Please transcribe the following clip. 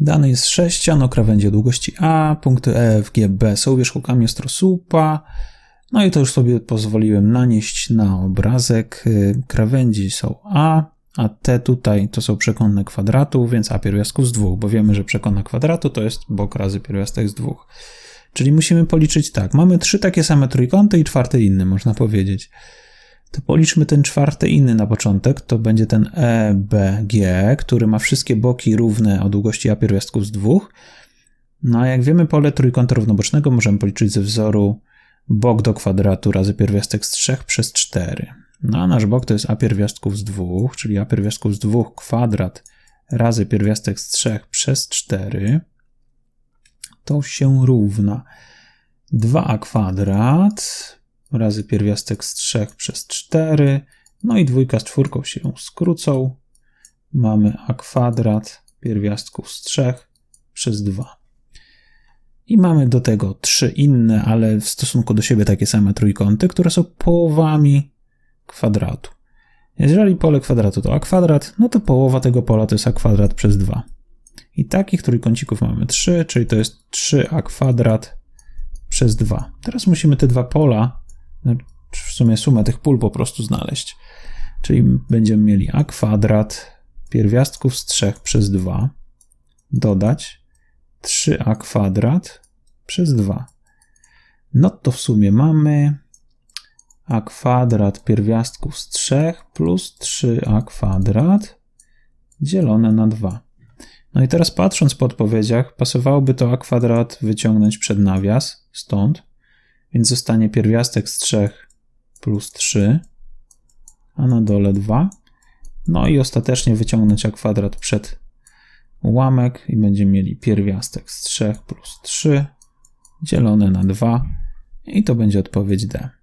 Dane jest sześcian o krawędzi o długości A, punkty E, F, G, B są wierzchołkami ostrosłupa. No i to już sobie pozwoliłem nanieść na obrazek. Y, Krawędzi są A, a te tutaj to są przekątne kwadratu, więc A pierwiastków z dwóch, bo wiemy, że przekątna kwadratu to jest bok razy pierwiastek z dwóch. Czyli musimy policzyć tak. Mamy trzy takie same trójkąty i czwarty inny, można powiedzieć. To policzmy ten czwarty inny na początek. To będzie ten EBG, który ma wszystkie boki równe o długości A pierwiastków z dwóch. No a jak wiemy, pole trójkąta równobocznego możemy policzyć ze wzoru bok do kwadratu razy pierwiastek z 3 przez 4. No a nasz bok to jest a pierwiastków z 2, czyli a pierwiastków z 2 kwadrat razy pierwiastek z 3 przez 4. To się równa 2a kwadrat razy pierwiastek z 3 przez 4. No i dwójka z czwórką się skrócą. Mamy a kwadrat pierwiastków z 3 przez 2. I mamy do tego trzy inne, ale w stosunku do siebie takie same trójkąty, które są połowami kwadratu. Jeżeli pole kwadratu to a kwadrat, no to połowa tego pola to jest a kwadrat przez 2. I takich trójkącików mamy 3, czyli to jest 3a kwadrat przez 2. Teraz musimy te dwa pola, w sumie sumę tych pól po prostu znaleźć. Czyli będziemy mieli a kwadrat pierwiastków z 3 przez 2 dodać 3a kwadrat przez 2. No to w sumie mamy a kwadrat pierwiastków z 3 plus 3a kwadrat dzielone na 2. No i teraz patrząc po odpowiedziach, pasowałoby to a kwadrat wyciągnąć przed nawias, stąd, więc zostanie pierwiastek z 3 plus 3, a na dole 2. No i ostatecznie wyciągnąć a kwadrat przed ułamek i będziemy mieli pierwiastek z 3 plus 3 dzielone na 2 i to będzie odpowiedź D.